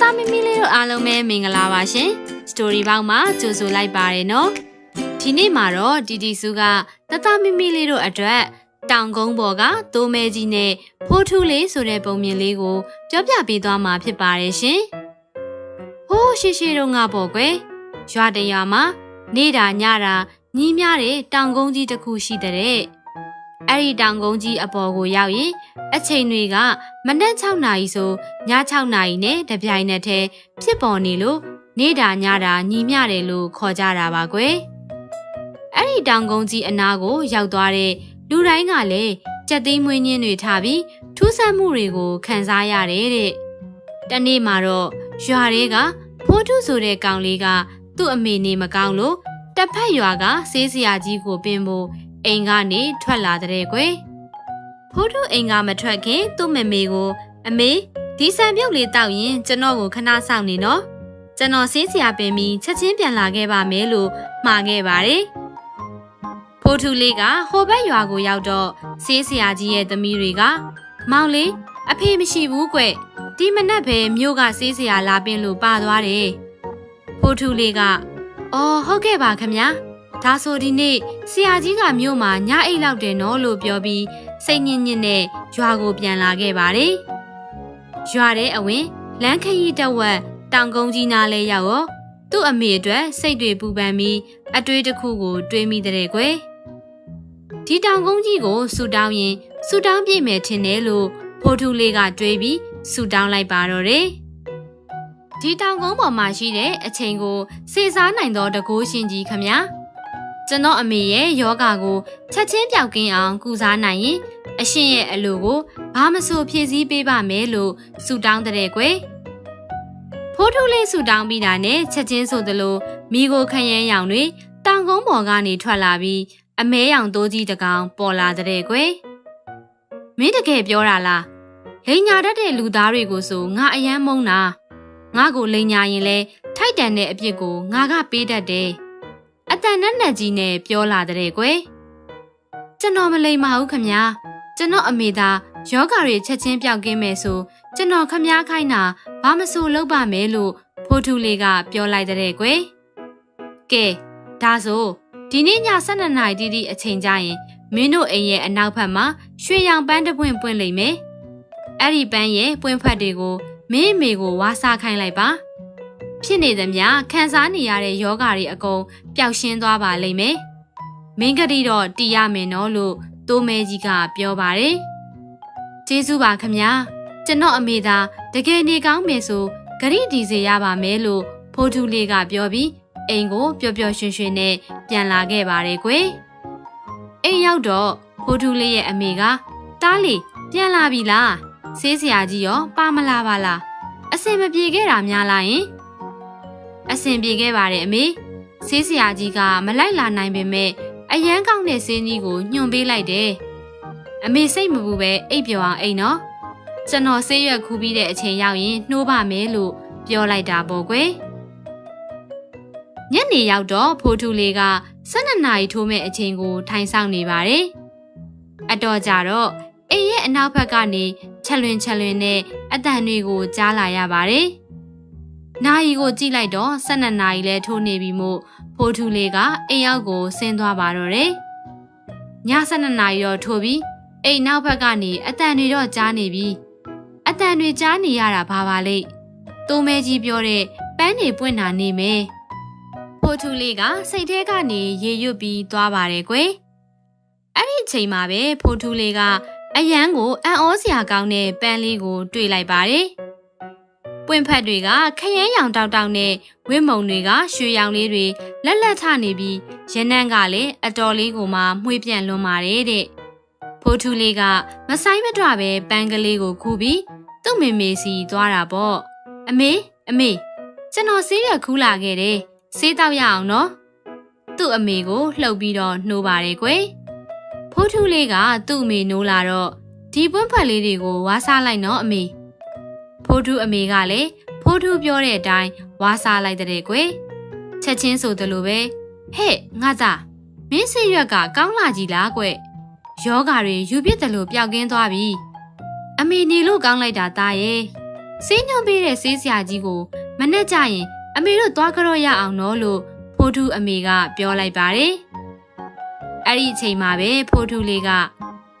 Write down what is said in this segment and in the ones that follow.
တမမီလေးတို့အားလုံးပဲမင်္ဂလာပါရှင်စတိုရီဘောက်မှာကြိုဆိုလိုက်ပါရနော်ဒီနေ့မှာတော့တီတီစုကတတမမီလေးတို့အတွက်တောင်ကုန်းပေါ်ကသိုးမဲကြီးနဲ့ဖိုးထူးလေးဆိုတဲ့ပုံမြင်လေးကိုပြောပြပေးသွားမှာဖြစ်ပါတယ်ရှင်ဟိုးရှိရှိတော့ငါပေါ့ကွယ်ရွာတရွာမှာနေတာညတာညီးများတဲ့တောင်ကုန်းကြီးတစ်ခုရှိတဲ့ အဲ့ဒီတောင်ကုန်းကြီးအပေါ်ကိုရောက်ရင်အချိန်တွေကမနက်6နာရီဆိုည6နာရီနဲ့တပြိုင်နက်တည်းဖြစ်ပေါ်နေလို့နေတာညတာညီမျှတယ်လို့ခေါ်ကြတာပါကွယ်အဲ့ဒီတောင်ကုန်းကြီးအနားကိုရောက်သွားတဲ့လူတိုင်းကလည်းကြက်သိမ်းမွေးညင်းတွေထားပြီးထူးဆန်းမှုတွေကိုခံစားရတယ်တဲ့တနေ့မှာတော့ရွာတွေကဖိုးထုဆိုတဲ့ကောင်လေးကသူ့အမေနေမကောင်းလို့တစ်ဖက်ရွာကဆေးစရာကြီးကိုပင်ဖို့ အိမ်ကနေထွက်လာတဲ့ကွယ်ဖိုးထုအိမ်ကမထွက်ခင်သူ့မမေကို အမေဒီဆန်ပြုတ်လေးတောက်ရင်ကျွန်တော်ကိုခဏစောင့်နေနော်ကျွန်တော်ဆေးစရာပင်ပြီးချက်ချင်းပြန်လာခဲ့ပါမယ်လို့မှာခဲ့ပါတယ်ဖိုးထုလေးကဟိုဘက်ရွာကိုရောက်တော့ဆေးစရာကြီးရဲ့သမီးတွေက မောင်လေးအဖေမရှိဘူးကွဒီမနက်ပဲမြို့ကဆေးစရာလာပင်လို့ပါသွားတယ်ဖိုးထုလေးကအော်ဟုတ်ကဲ့ပါခမညာ ဒါဆိုဒီနေ့ဆရာကြီးကမြို့မှာညအိတ်လောက်တယ်နော်လို့ပြောပြီးစိတ်ညစ်ညစ်နဲ့ရွာကိုပြန်လာခဲ့ပါတယ်။ရွာတဲ့အဝင်လမ်းခရီးတစ်ဝက်တောင်ကုန်းကြီးနားလဲရောက်ရောသူ့အမေအတွက်စိတ်တွေပူပန်ပြီးအတွေးတစ်ခုကို တွေးမိတဲ့ကွယ်။ဒီတောင်ကုန်းကြီးကိုဆူတောင်းရင်ဆူတောင်းပြည့်မယ်ထင်တယ်လို့ဖိုးထူးလေးကတွေးပြီးဆူတောင်းလိုက်ပါတော့တယ်။ဒီတောင်ကုန်းပေါ်မှာရှိတဲ့အချိန်ကိုစေစားနိုင်သောတကိုးရှင်ကြီးခမညာ ကျွန်တော်အမေရဲ့ယောဂါကိုချက်ချင်းပြောက်ကင်းအောင်ကုစားနိုင်ရင်အရှင်ရဲ့အလိုကိုဘာမဆိုဖြည့်ဆည်းပေးပါမယ်လို့ဆုတောင်းတဲ့ကွယ်ဖိုးထုလေးဆုတောင်းပြီးတာနဲ့ချက်ချင်းဆိုသလိုမိကိုခရမ်းရောင်တွေတောင်ကုန်းပေါ်ကနေထွက်လာပြီးအမဲရောင်တိုးကြီးတကောင်ပေါ်လာတဲ့ကွယ်မင်းတကယ်ပြောတာလားလိန်ညာတတ်တဲ့လူသားတွေကိုဆိုငါအယမ်းမုန်းတာငါကိုလိန်ညာရင်လဲထိုက်တန်တဲ့အပြစ်ကိုငါကပေးတတ်တယ် အတန်နဲ့နဲ့ကြီးနဲ့ပြောလာတဲ့ကွယ်ကျွန်တော်မလိမ္မာဘူးခမညာကျွန်တော်အမေသာယောဂါတွေချက်ချင်းပြောက်ကင်းမယ်ဆိုကျွန်တော်ခမညာခိုင်းတာဘာမဆိုလုပ်ပါမယ်လို့ဖိုးထူးလေးကပြောလိုက်တဲ့ကွယ်ကဲဒါဆိုဒီနေ့ည12နာရီတိတိအချိန်ကြရင်မင်းတို့အိမ်ရဲ့အနောက်ဘက်မှာရွှေရောင်ပန်းတစ်ပွင့်ပွင့်လိမ့်မယ်အဲ့ဒီပန်းရဲ့ပွင့်ဖက်တွေကိုမင်းအမေကိုဝါစားခိုင်းလိုက်ပါ ဖြစ်နေသမျှခံစားနေရတဲ့ယောဂါတွေအကုန်ပျောက်ရှင်းသွားပါလိမ့်မယ်။မင်းကတိတော့တီးရမယ်နော်လို့တိုးမဲကြီးကပြောပါတယ်။ကျေးဇူးပါခမညာ။ကျွန်တော်အမေသာတကယ်နေကောင်းမယ်ဆိုဂရိတီစေရပါမယ်လို့ဖိုးထူးလေးကပြောပြီးအိမ်ကိုပျော်ပျော်ရွှင်ရွှင်နဲ့ပြန်လာခဲ့ပါတယ်ကွယ်။အိမ်ရောက်တော့ဖိုးထူးလေးရဲ့အမေကတားလီပြန်လာပြီလား။ဆေးစရာကြီးရောပါမလာပါလား။အစင်မပြေခဲ့တာများလားယင်။ အဆင်ပြေခဲ့ပါတယ်အမေဆေးဆရာကြီးကမလိုက်လာနိုင်ပေမဲ့အရန်ကောင်းတဲ့ဆေးကြီးကိုညွှန်ပေးလိုက်တယ်အမေစိတ်မပူပဲအိပ်ပျော်အောင်အိမ်နော်ကျွန်တော်ဆေးရွက်ခူးပြီးတဲ့အချိန်ရောက်ရင်နှိုးပါမယ်လို့ပြောလိုက်တာပေါ့ကွယ်ညနေရောက်တော့ဖိုးထူလေးက12နာရီထိုးမဲ့အချိန်ကိုထိုင်ဆောင်နေပါတယ်အတော်ကြတော့အိမ်ရဲ့အနောက်ဘက်ကနေချက်လွင်ချက်လွင်နဲ့အတန်တွေကိုကြားလာရပါတယ် နာယီကိုကြည့်လိုက်တော့12နာရီလဲထိုးနေပြီမို့ဖိုးထူလေးကအိမ်ရောက်ကိုဆင်းသွားပါတော့တယ်။ည12နာရီတော့ထိုးပြီးအိမ်နောက်ဘက်ကနေအတန်တွေတော့ကြားနေပြီ။အတန်တွေကြားနေရတာဘာပါလိမ့်။တိုးမဲကြီးပြောတဲ့ပန်းတွေပွင့်တာနေမယ်။ဖိုးထူလေးကစိတ်ထဲကနေရေရွတ်ပြီးသွားပါတယ်ကွယ်။အဲ့ဒီအချိန်မှာပဲဖိုးထူလေးကအယမ်းကိုအံ့ဩစရာကောင်းတဲ့ပန်းလေးကို တွေ့လိုက်ပါတယ်။ ပွင့်ဖက်တွေကခရမ်းရောင်တောက်တောက်နဲ့ဝင်းမုံတွေကရွှေရောင်လေးတွေလက်လက်ထနေပြီးရနန်းကလည်းအတော်လေးကိုမှမှွေးပြန့်လွန်ပါတယ်တဲ့ဖိုးထူးလေးကမဆိုင်မတွပဲပန်းကလေးကိုခူးပြီးသူ့မေမေစီသွားတာပေါ့အမေအမေကျွန်တော်ဆေးရခူးလာခဲ့တယ်ဆေးတောက်ရအောင်နော်သူ့အမေကိုလှုပ်ပြီးတော့နှိုးပါတယ်ကွယ်ဖိုးထူးလေးကသူ့အမေနိုးလာတော့ဒီပွင့်ဖက်လေးတွေကိုဝါစားလိုက်နော်အမေ ဖိုးထူးအမေကလည်းဖိုးထူးပြောတဲ့အတိုင်းဝါစားလိုက်တဲ့ကွယ်ချက်ချင်းဆိုသလိုပဲဟဲ့ငါသားမင်းစိတ်ရွက်ကကောင်းလာကြည်လားကွယောဂါတွေယူပြစ်တယ်လို့ပျောက်ကင်းသွားပြီအမေနေလို့ကောင်းလိုက်တာသားရဲ့ဆေးညွှန်ပေးတဲ့ဆေးဆရာကြီးကိုမနဲ့ကြရင် အမေတို့သွားကြတော့ရအောင်နော်လို့ဖိုးထူးအမေကပြောလိုက်ပါတယ်။အဲ့ဒီအချိန်မှာပဲဖိုးထူးလေးက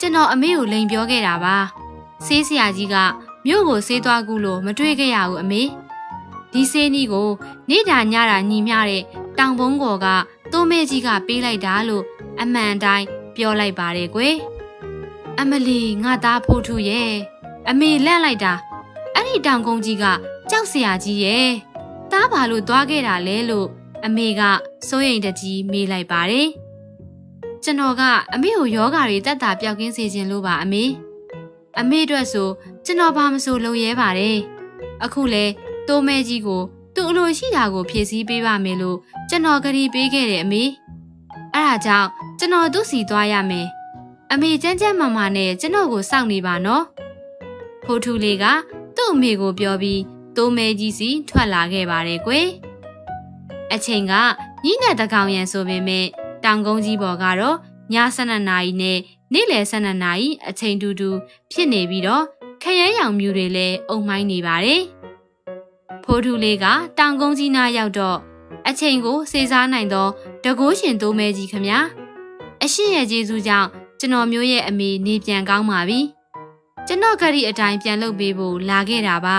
ကျွန်တော်အမေကိုလိန်ပြောခဲ့တာပါ။ဆေးဆရာကြီးက မြို့ကိုဆေးသွားကူလို့မတွေ့ခဲ့ရဘူးအမေ။ဒီဆေးနီးကိုနေတာညတာညီမျှတဲ့တောင်ပုံးကော်ကသုံးမဲကြီးကပေးလိုက်တာလို့အမှန်တိုင်းပြောလိုက်ပါတယ်ကွယ်။အမလီငါသားဖိုးထူးရဲ့အမေလန့်လိုက်တာအဲ့ဒီတောင်ကုန်းကြီးကကြောက်စရာကြီးရဲ့တားပါလို့သွားခဲ့တာလဲလို့အမေကစိုးရိမ်တကြီးမေးလိုက်ပါတယ်ကျွန်တော်ကအမေကိုယောဂါတွေတက်တာပျောက်ကင်းစေခြင်းလို့ပါအမေ အမေအတွက်ဆိုကျွန်တော်ဘာမဆိုလုပ်ရဲပါတယ်အခုလဲတိုးမဲကြီးကိုသူ့အလိုရှိတာကိုဖြည့်ဆည်းပေးပါမယ်လို့ကျွန်တော်ကတိပေးခဲ့တယ်အမေအဲ့ဒါကြောင့်ကျွန်တော်သူ့စီသွားရမယ်အမေကြမ်းကြမ်းမာမာနဲ့ကျွန်တော်ကိုစောင့်နေပါနော်ဖိုးထူလေးကသူ့အမေကိုပြောပြီးတိုးမဲကြီးစီထွက်လာခဲ့ပါတယ်ကွယ်အချိန်ကညနေတကောင်ရန်ဆိုပေမဲ့တောင်ကုန်းကြီးပေါ်ကတော့ည12နာရီနဲ့ နေ့လယ်12နာရီအချိန်တူတူဖြစ်နေပြီးတော့ခရဲရောင်မြူတွေလည်းအုံမိုင်းနေပါတယ်ဖိုးထူလေးကတောင်ကုန်းကြီးနားရောက်တော့အချိန်ကိုစေစားနိုင်သောတကိုးရှင်တိုးမဲကြီးခမညာအရှင်ရဲ့ကျေးဇူးကြောင့်ကျွန်တော်မျိုးရဲ့အမေနေပြန်ကောင်းပါပြီကျွန်တော်ကတိအတိုင်းပြန်လုပ်ပေးဖို့လာခဲ့တာပါ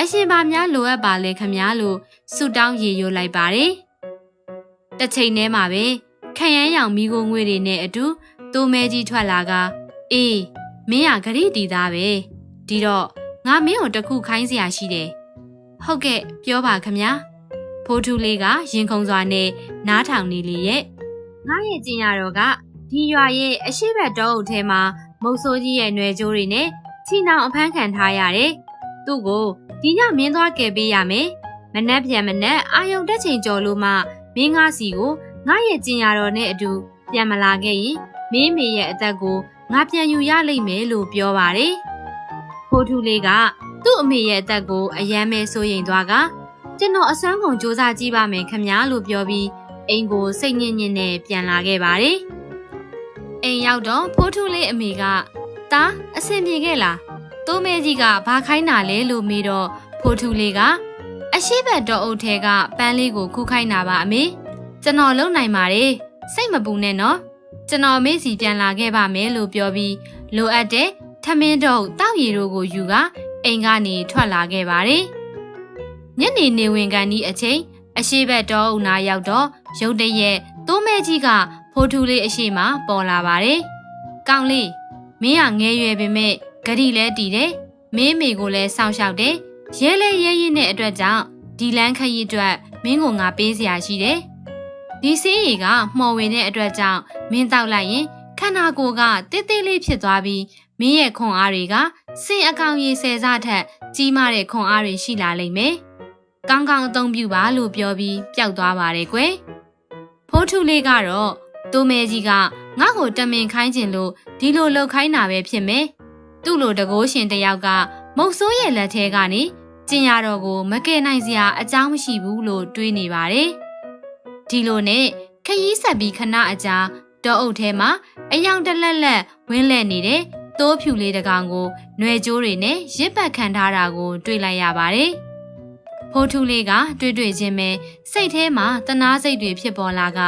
အရှင်ပါများလိုအပ်ပါလေခမညာလို့ဆုတောင်းရေရိုလိုက်ပါတယ်တစ်ချိန်တည်းမှာပဲခရမ်းရောင်မိโกငွေတွေနဲ့အတူ တိုးမဲကြီးထွက်လာကအေးမင်းကဂရိတီသားပဲဒီတော့ငါမင်းကိုတခုခိုင်းစရာရှိတယ်ဟုတ်ကဲ့ပြောပါခမညာဖိုးထူးလေးကရင်ခုန်စွာနဲ့နားထောင်နေလေရဲ့ငါရဲ့ကျင်ရတော်ကဒီရွာရဲ့အရှိဘက်တောအုပ်ထဲမှာမုတ်ဆိုးကြီးရဲ့ຫນွယ်ကြိုးတွေနဲ့ချီနှောင်အဖမ်းခံထားရတယ်သူ့ကိုဒီညမင်းသွားကယ်ပေးရမယ်မနှက်ပြန်မနှက်အာယုံတက်ချိန်ကြော်လို့မှမင်းငါစီကိုငါရဲ့ကျင်ရတော်နဲ့အတူပြန်မလာခဲ့ရင် မင်းမေရဲ့အသက်ကိုငါပြန်ယူရလိမ့်မယ်လို့ပြောပါတယ်ဖိုးထူးလေးကသူ့အမေရဲ့အသက်ကိုအယမ်းမဲဆိုရင်သွားကကျွန်တော်အစွမ်းကုန်စူးစမ်းကြည့်ပါမယ်ခမညာလို့ပြောပြီးအိမ်ကိုစိတ်ညစ်ညစ်နဲ့ပြန်လာခဲ့ပါတယ်။အိမ်ရောက်တော့ဖိုးထုလေးအမေကတားအဆင်ပြေခဲ့လား။တိုးမဲကြီးကဘာခိုင်းတာလဲလို့မေးတော့ဖိုးထုလေးကအရှိဘက်တော့အုပ်ထဲကပန်းလေးကိုခုခိုင်းတာပါအမေ။ကျွန်တော်လုံနိုင်ပါတယ်။စိတ်မပူနဲ့နော်။ ကျွန်တော်အမေစီပြန်လာခဲ့ပါမယ်လို့ပြောပြီးလိုအပ်တဲ့ထမင်းတော့တောက်ရည်တို့ကိုယူကအိမ်ကနေထွက်လာခဲ့ပါတယ်။ညနေနေဝင်ကန်ဒီအချိန်အရှိဘက်တော်ဦးနာရောက်တော့ရုတ်တရက်တိုးမဲကြီးကဖိုးထူလေးအရှိမပေါ်လာပါတယ်။ကောင်းလေးမင်းကငဲရွယ်ပေမဲ့ဂရီလဲတီတယ်။မင်းမေကိုလည်းစောင့်ရှောက်တယ်။ရဲလဲရဲရင်တဲ့အတွက်ကြောင့်ဒီလန်းခရီးအတွက်မင်းကိုငါပေးစရာရှိတယ်။ ဒီစေးရီကမှော်ဝင်တဲ့အတွက်ကြောင့်မင်းတောက်လိုက်ရင်ခန္ဓာကိုယ်ကတိတ်တိတ်လေးဖြစ်သွားပြီးမင်းရဲ့ခွန်အားတွေကစင်အကောင်ရေဆယ်စားထက်ကြီးမားတဲ့ခွန်အားတွေရှိလာလိမ့်မယ်။ကောင်းကောင်းအသုံးပြုပါလို့ပြောပြီးပျောက်သွားပါတယ်ကွယ်။ဖိုးထုလေးကတော့တိုးမဲကြီးကငါ့ကိုတမင်ခိုင်းခြင်းလို့ဒီလိုလှုပ်ခိုင်းတာပဲဖြစ်မယ်။သူ့လိုတကိုးရှင်တယောက်ကမုတ်ဆိုးရဲ့လက်ထဲကနေကျင်ရတော်ကိုမကယ်နိုင်စရာအကြောင်းမရှိဘူးလို့တွေးနေပါတယ်။ ဒီလိုနဲ့ခရီးဆက်ပြီးခဏအကြာတောအုပ်ထဲမှာအယောင်တလက်လက်ဝင်းလဲနေတဲ့တိုးဖြူလေးတကောင်ကိုຫນွယ်ကြိုးတွေနဲ့ရစ်ပတ်ခံထားတာကို တွေ့လိုက်ရပါတယ်။ဖိုးထူးလေးကတွေ့တွေ့ချင်းပဲစိတ်ထဲမှာတနာစိတ်တွေဖြစ်ပေါ်လာက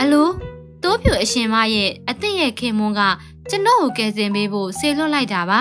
အလိုတိုးဖြူအရှင်မရဲ့အသင့်ရဲ့ခင်မွန်းကကျွန်တော်ကိုကယ်တင်ပေးဖို့ဆေလွတ်လိုက်တာပါ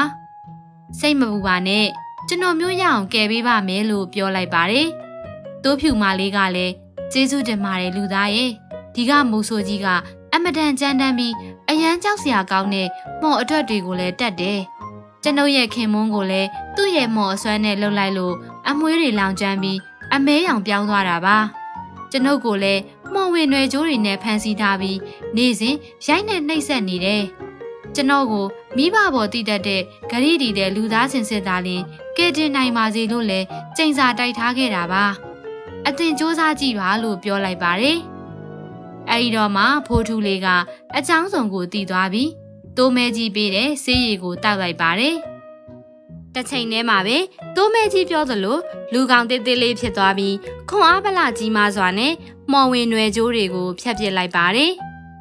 ။စိတ်မပူပါနဲ့ကျွန်တော်မျိုးရအောင်ကယ်ပေးပါမယ်လို့ပြောလိုက်ပါတယ်။တိုးဖြူမလေးကလည်း ကျေးဇူးတင်ပါတယ်လူသားရဲ့ဒီကမိုးဆိုကြီးကအမတန်ကြမ်းတမ်းပြီးအရန်ကြောက်စရာကောင်းတဲ့မော်အထွက်တွေကိုလည်းတတ်တယ်။ကျွန်ုပ်ရဲ့ခင်မွန်းကိုလည်းသူ့ရဲ့မော်အစွမ်းနဲ့လှုပ်လိုက်လို့အမွှေးတွေလောင်ကျွမ်းပြီးအမဲရောင်ပြောင်းသွားတာပါ။ကျွန်ုပ်ကိုလည်းမော်ဝင်ရွယ်ကြိုးတွေနဲ့ဖမ်းဆီးထားပြီးနေ့စဉ်ရိုက်နဲ့နှိပ်စက်နေတယ်။ကျွန်တော်ကိုမိဘပေါ်တည်တတ်တဲ့ဂရီတီတဲ့လူသားစင်စစ်သားလင်းကဲတင်နိုင်ပါစေလို့လည်းကြိမ်စာတိုက်ထားခဲ့တာပါ။ အသင်စူးစမ်းကြည့်ပါလို့ပြောလိုက်ပါတယ်။အဲဒီတော့မှဖိုးထူးလေးကအချောင်းစုံကိုတီးသွားပြီးတိုးမဲကြီးပေးတဲ့ဆေးရည်ကိုတောက်လိုက်ပါတယ်။တစ်ချိန်တည်းမှာပဲတိုးမဲကြီးပြောသလိုလူကောင်တေးသေးလေးဖြစ်သွားပြီးခွန်အားဗလာကြီးမားစွာနဲ့မော်ဝင်နွယ်ကြိုးတွေကိုဖျက်ပစ်လိုက်ပါတယ်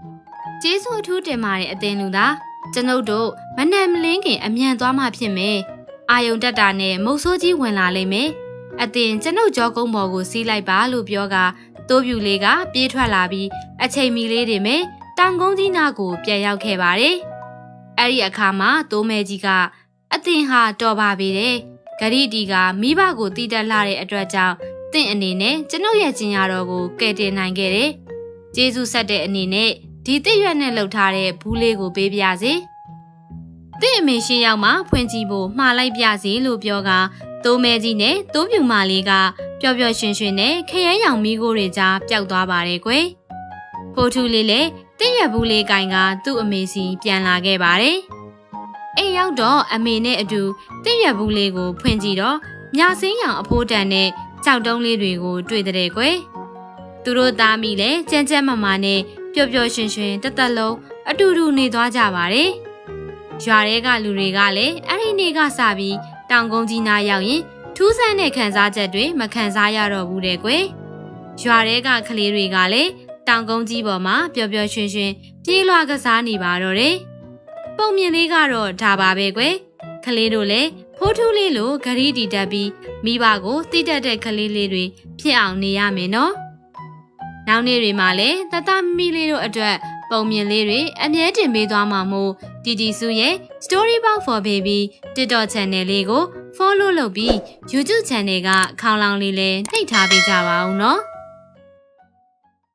။ကျေးဇူးအထူးတင်ပါတယ်အသင်လူသားကျွန်ုပ်တို့မနက်မလင်းခင်အမြန်သွားမှဖြစ်မယ်။အာယုံတက်တာနဲ့မုတ်ဆိုးကြီးဝင်လာလိမ့်မယ်။ အတင်ကျွန်ုပ်ကြောကုန်းပေါ်ကိုစီးလိုက်ပါလို့ပြောကတိုးပြူလေးကပြေးထွက်လာပြီးအချိန်မီလေးတွေမဲ့တောင်ကုန်းကြီးနားကိုပြန်ရောက်ခဲ့ပါတယ်။အဲ့ဒီအခါမှာတိုးမဲကြီးကအတင်ဟာတော်ပါပေတယ်။ဂရီတီကမိဘကိုတည်တက်လာတဲ့အတွက်ကြောင့်တင့်အနေနဲ့ကျွန်ုပ်ရဲ့ကျင်ရတော်ကိုကယ်တင်နိုင်ခဲ့တယ်။ကျေးဇူးဆက်တဲ့အနေနဲ့ဒီတစ်ရွက်နဲ့လှုပ်ထားတဲ့ဘူးလေးကိုပေးပြစေ။တင့်အမေရှင်းရောက်မှဖွင့်ကြည့်ဖို့မှားလိုက်ပြစီလို့ပြောက တိုးမဲကြီးနဲ့တိုးပြူမလေးကပျော်ပျော်ရွှင်ရွှင်နဲ့ခရဲရောင်မီးကိုတွေကြားပျောက်သွားပါတယ်ကွယ်။ဖိုးထူးလေးလည်းတင့်ရွက်ဘူးလေးကင်ကသူ့အမေစီပြန်လာခဲ့ပါတယ်။အိမ်ရောက်တော့အမေနဲ့အတူတင့်ရွက်ဘူးလေးကိုဖွင့်ကြည့်တော့မြစင်းရောင်အဖိုးတန်နဲ့ကြောက်တုံးလေးတွေကိုတွေ့တဲ့ကွယ်။သူတို့သားမိလည်းကြမ်းကြမ်းမာမာနဲ့ပျော်ပျော်ရွှင်ရွှင်တသက်လုံးအတူတူနေသွားကြပါတယ်။ရွာထဲကလူတွေကလည်းအဲ့ဒီနေ့ကစပြီး တောင်ကုန်းကြီးနားရောက်ရင်ထူးဆန်းတဲ့ခံစားချက်တွေမခံစားရတော့ဘူးတဲ့ကွယ်။ရွာထဲကကလေးတွေကလည်းတောင်ကုန်းကြီးပေါ်မှာပျော်ပျော်ရွှင်ရွှင်ပြေးလွှားကစားနေပါတော့တယ်။ပုံမြင်လေးကတော့ဒါပါပဲကွယ်။ကလေးတို့လည်းဖိုးထူးလေးလိုဂရီတီတက်ပြီးမိဘကိုတိတက်တဲ့ကလေးလေးတွေဖြစ်အောင်နေရမယ်နော်။နောက်နေ့တွေမှာလည်းတတမီလေးတို့အတွက်ပုံမြင်လေးတွေအမြဲတင်ပေးသွားမှာမို့တီတီစုရဲ့ Story Box for Baby TikTok channel လေးကို follow လုပ်ပြီး YouTube channel ကခေါင်းလောင်းလေးလည်းနှိပ်ထားပေးကြပါဦးနော်။